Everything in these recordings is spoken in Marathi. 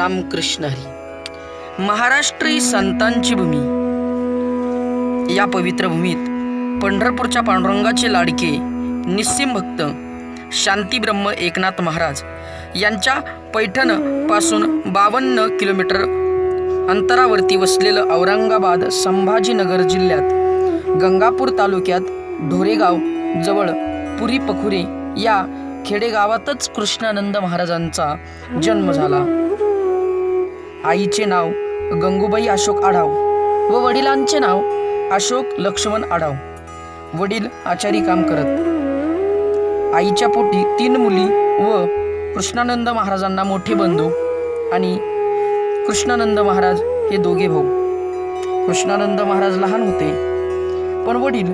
रामकृष्ण हरी. महाराष्ट्री संतांची भूमी. या पवित्र भूमीत पंढरपूरच्या पांडुरंगाचे लाडके निस्सिम भक्त शांतीब्रह्म एकनाथ महाराज यांच्या पैठणपासून बावन्न किलोमीटर अंतरावरती वसलेलं औरंगाबाद संभाजीनगर जिल्ह्यात गंगापूर तालुक्यात ढोरेगाव जवळ पुरी पखुरे या खेडेगावातच कृष्णानंद महाराजांचा जन्म झाला. आईचे नाव गंगूबाई अशोक आढाव व वडिलांचे नाव अशोक लक्ष्मण आढाव. वडील आचारी काम करत. आईच्या पोटी तीन मुली व कृष्णानंद महाराजांना मोठे बंधू आणि कृष्णानंद महाराज हे दोघे भाऊ. कृष्णानंद महाराज लहान होते पण वडील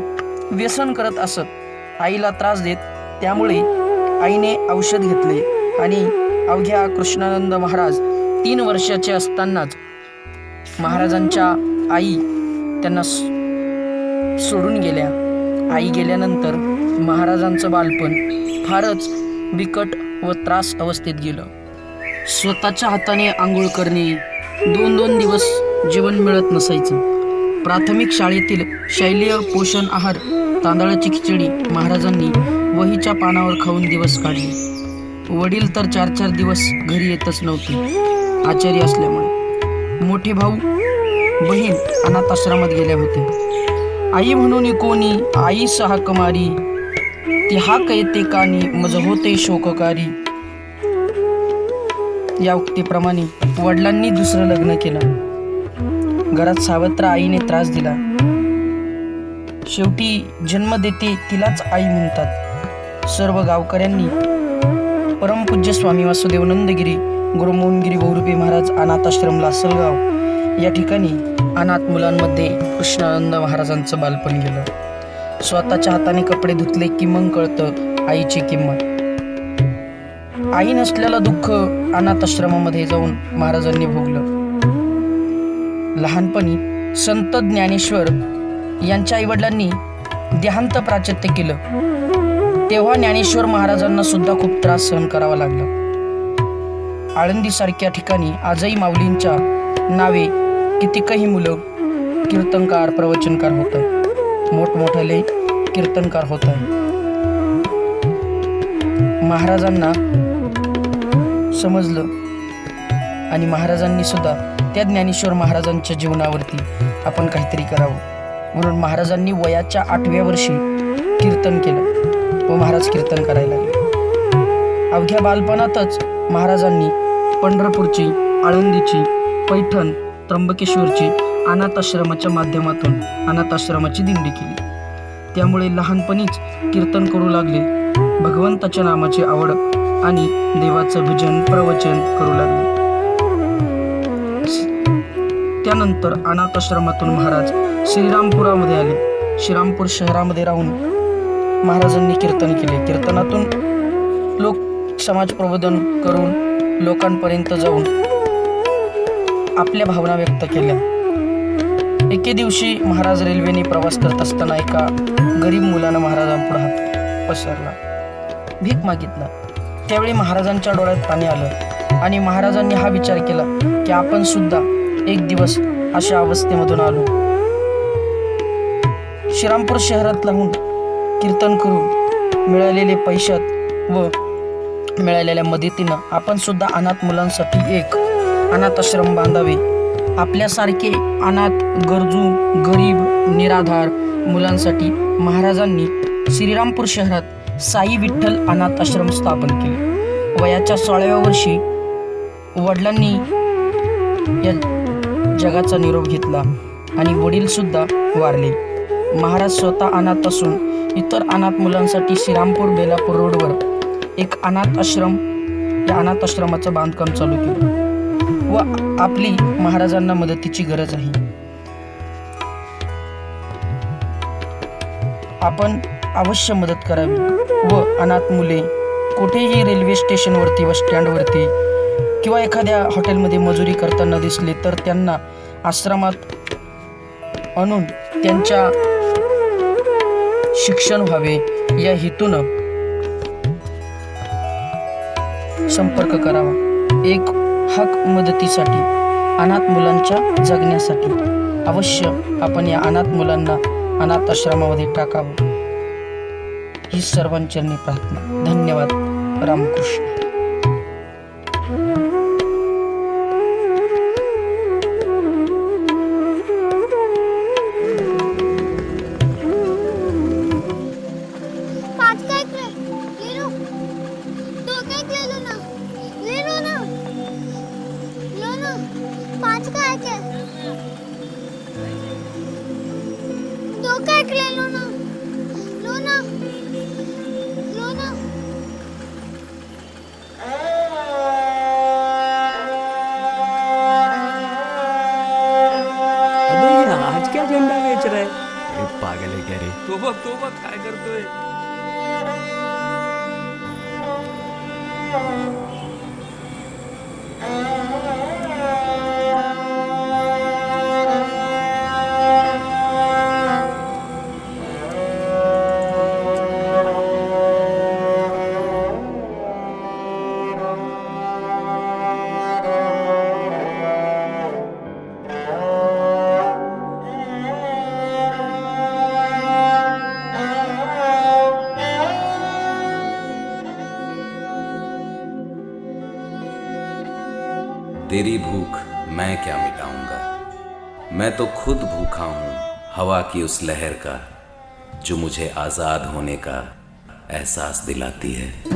व्यसन करत असत. आईला त्रास देत त्यामुळे आईने औषध घेतले आणि अवघ्या कृष्णानंद महाराज तीन वर्षाचे असतानाच महाराजांच्या आई त्यांना सोडून गेल्या. आई गेल्यानंतर महाराजांचं बालपण फारच बिकट व त्रास अवस्थेत गेलं. स्वतःच्या हाताने आंघोळ करणे दोन दोन दिवस जेवण मिळत नसायचं. प्राथमिक शाळेतील शैलीय पोषण आहार तांदळाची खिचडी महाराजांनी वहीच्या पानावर खाऊन दिवस काढले. वडील तर चार चार दिवस घरी येतच नव्हते. आचारी असल्यामुळे. मोठे भाऊ बहीण अनाथ आश्रमात गेल्या होत्या आई म्हणून कोणी आई सहा कमारी ती हा कैते कानी मज होते शोककारी. या उक्तीप्रमाणे वडिलांनी दुसरं लग्न केलं. घरात सावत्र आईने त्रास दिला. शेवटी जन्म देते तिलाच आई म्हणतात. सर्व गावकऱ्यांनी परमपूज्य स्वामी वासुदेव नंदगिरी वासुदेवनंदगिरी गुरुमोहनगिरी बहुरूपी महाराज अनाथाश्रम लासलगाव. या ठिकाणी अनाथ मुलांमध्ये कृष्णानंद महाराजांचं बालपण गेलं. स्वतःच्या हाताने कपडे धुतले की मग कळतं आईची किंमत. आई नसलेलं दुःख अनाथ आश्रमामध्ये जाऊन महाराजांनी भोगलं. लहानपणी संत ज्ञानेश्वर यांच्या आईवडिलांनी देहांत प्राचत्य केलं. तेव्हा ज्ञानेश्वर महाराजांना सुद्धा खूप त्रास सहन करावा लागला. आळंदीसारख्या ठिकाणी आजही माऊलींच्या नावे कितीकही मुलं कीर्तनकार प्रवचनकार होत आहेत मोठमोठाले कीर्तनकार होत आहे महाराजांना समजलं आणि महाराजांनी सुद्धा त्या ज्ञानेश्वर महाराजांच्या जीवनावरती आपण काहीतरी करावं. म्हणून महाराजांनी वयाच्या आठव्या वर्षी कीर्तन केलं व महाराज कीर्तन करायला लागले. अवघ्या बालपणातच महाराजांनी पंढरपूरची आळंदीची पैठण त्र्यंबकेश्वरची अनाथाश्रमाच्या माध्यमातून अनाथाश्रमाची दिंडी केली. त्यामुळे लहानपणीच कीर्तन करू लागले भगवंताच्या नामाची आवड आणि देवाचं भजन प्रवचन करू लागले. त्यानंतर अनाथ आश्रमातून महाराज श्रीरामपुरामध्ये आले. श्रीरामपूर शहरामध्ये राहून महाराजांनी कीर्तन केले. कीर्तनातून लोक समाज प्रबोधन करून लोकांपर्यंत जाऊन आपल्या भावना व्यक्त केल्या. एके दिवशी महाराज रेल्वेने प्रवास करत असताना एका गरीब मुलानं महाराजांपुढे हात पसरला. भीक मागितला. त्यावेळी महाराजांच्या डोळ्यात पाणी आलं आणि महाराजांनी हा विचार केला की आपण सुद्धा एक दिवस अशा अवस्थेमधून आलो. श्रीरामपूर शहरात लावून कीर्तन करून मिळालेले पैशात व मिळालेल्या मदतीनं आपण सुद्धा अनाथ मुलांसाठी एक अनाथ आश्रम बांधावे. आपल्यासारखे अनाथ गरजू गरीब निराधार मुलांसाठी महाराजांनी श्रीरामपूर शहरात साई विठ्ठल अनाथ आश्रम स्थापन केले. वयाच्या सोळाव्या वर्षी वडिलांनी या जगाचा निरोप घेतला आणि वडीलसुद्धा वारले. महाराज स्वतः अनाथ असून इतर अनाथ मुलांसाठी श्रीरामपूर बेलापूर रोडवर एक अनाथ आश्रम या अनाथ आश्रमाचं बांधकाम चालू केलं. व आपली महाराजांना मदतीची गरज आहे. आपण अवश्य मदत करावी. व अनाथ मुले कुठेही रेल्वे स्टेशनवरती व स्टँडवरती किंवा एखाद्या हॉटेलमध्ये मजुरी करताना दिसले तर त्यांना आश्रमात आणून त्यांच्या शिक्षण व्हावे. या हेतूनं संपर्क करावा. एक हक मदतीसाठी अनाथ मुलांच्या जगण्यासाठी अवश्य आपण या अनाथ मुलांना अनाथ आश्रमामध्ये टाकावं. ही सर्वांचरणी प्रार्थना. धन्यवाद. रामकृष्ण. पाँच का है दो का एक ले लो ना। लो ना। लो ना। आज क्या झंडा बेच रहा है? अरे पागल है क्या रे? तो बघ तो बघ काय तेरी भूख मैं क्या मिटाऊँगा? मैं तो खुद भूखा हूँ, हवा की उस लहर का, जो मुझे आज़ाद होने का एहसास दिलाती है।